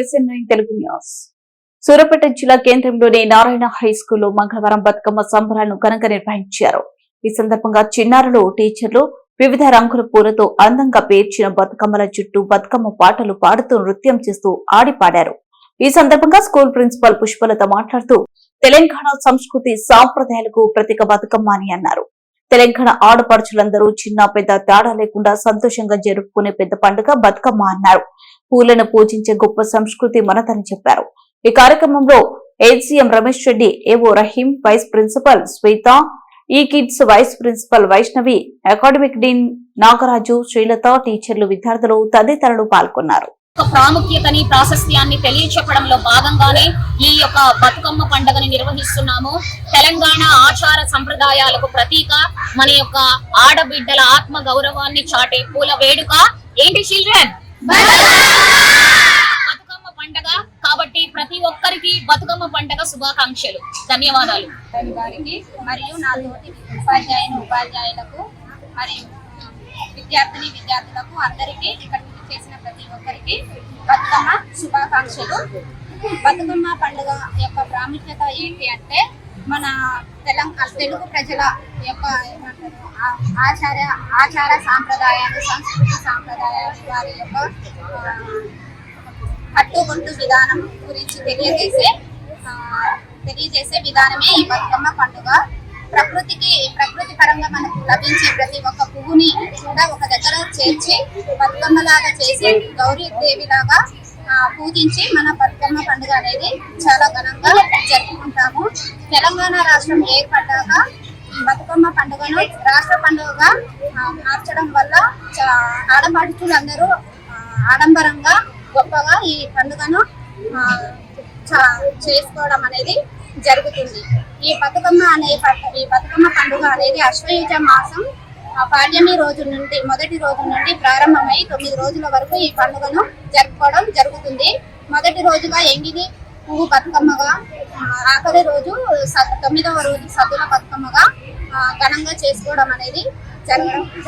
S N nine Telugu news Suryapet జిల్లా కేంద్రంలోని Narayana high స్కూల్లో మంగళవారం బతుకమ్మ సంబరాలను ఘనంగా నిర్వహించారు. ఈ సందర్భంగా చిన్నారులు టీచర్లు వివిధ రంగుల పూలతో అందంగా పేర్చిన బతుకమ్మల చుట్టూ బతుకమ్మ పాటలు పాడుతూ నృత్యం చేస్తూ ఆడిపాడారు. ఈ సందర్భంగా స్కూల్ ప్రిన్సిపల్ పుష్పలత మాట్లాడుతూ తెలంగాణ సంస్కృతి సాంప్రదాయాలకు ప్రతీక బతుకమ్మ అని అన్నారు. తెలంగాణ ఆడపడుచులందరూ చిన్న పెద్ద తేడా లేకుండా సంతోషంగా జరుపుకునే పెద్ద పండుగ బతుకమ్మ అన్నారు. పూలను పూజించే గొప్ప సంస్కృతి మనదని చెప్పారు. ఈ కార్యక్రమంలో ఏసీఎం రమేష్ రెడ్డి ఏవో Rahim vice principal Shwetha E kids vice principal Vaishnavi academic dean Nagaraju Srilatha టీచర్లు విద్యార్థులు తదితరులు పాల్గొన్నారు. ప్రాముఖ్యతని ప్రాశస్త్యాన్ని తెలియచెప్పడంలో భాగంగానే ఈ యొక్క బతుకమ్మ పండుగని నిర్వహిస్తున్నాము. తెలంగాణ ఆచార సంప్రదాయాలకు ప్రతీక. మన యొక్క ఆడబిడ్డల ఆత్మ గౌరవాన్ని చాటే పూల వేడుక. ఏంటి చిల్డ్రన్ బతుకమ్మ పండగ. కాబట్టి ప్రతి ఒక్కరికి బతుకమ్మ పండగ శుభాకాంక్షలు. ధన్యవాదాలు. మరియు నా ఉపాధ్యాయుని ఉపాధ్యాయులకు మరియు విద్యార్థిని విద్యార్థులకు అందరికీ ఇక్కడ చేసిన ప్రతి ఒక్కరికి బతుకమ్మ శుభాకాంక్షలు. బతుకమ్మ పండుగ యొక్క ప్రాముఖ్యత ఏంటి అంటే మన తెలంగాణ తెలుగు ప్రజల యొక్క ఏమంటారు ఆచార ఆచార సాంప్రదాయాలు సంస్కృతి సాంప్రదాయాలు వారి యొక్క ఆ, కట్టుబొట్టు విధానం గురించి తెలియజేసే తెలియజేసే విధానమే ఈ బతుకమ్మ పండుగ. ప్రకృతికి లభించే ప్రతి ఒక్క పువ్వుని కూడా ఒక దగ్గర చేర్చి బతుకమ్మలాగా చేసి గౌరీ దేవిలాగా పూజించి మన బతుకమ్మ పండుగ అనేది చాలా ఘనంగా జరుపుకుంటాము. తెలంగాణ రాష్ట్రం ఏర్పడ్డాక బతుకమ్మ పండుగను రాష్ట్ర పండుగగా మార్చడం వల్ల చా- ఆడపడుచులందరూ ఆడంబరంగా గొప్పగా ఈ పండుగను చా- చేసుకోవడం అనేది జరుగుతుంది. ఈ బతుకమ్మ అనే ఈ బతుకమ్మ పండుగ అనేది అశ్వయుజ మాసం. పాడ్యమి రోజు నుండి మొదటి రోజు నుండి ప్రారంభమై తొమ్మిది రోజుల వరకు ఈ పండుగను జరుపుకోవడం జరుగుతుంది. మొదటి రోజుగా ఎంగిలి పువ్వు బతుకమ్మగా ఆఖరి రోజు తొమ్మిదవ రోజు సద్దుల బతుకమ్మగా ఘనంగా చేసుకోవడం అనేది జరగడం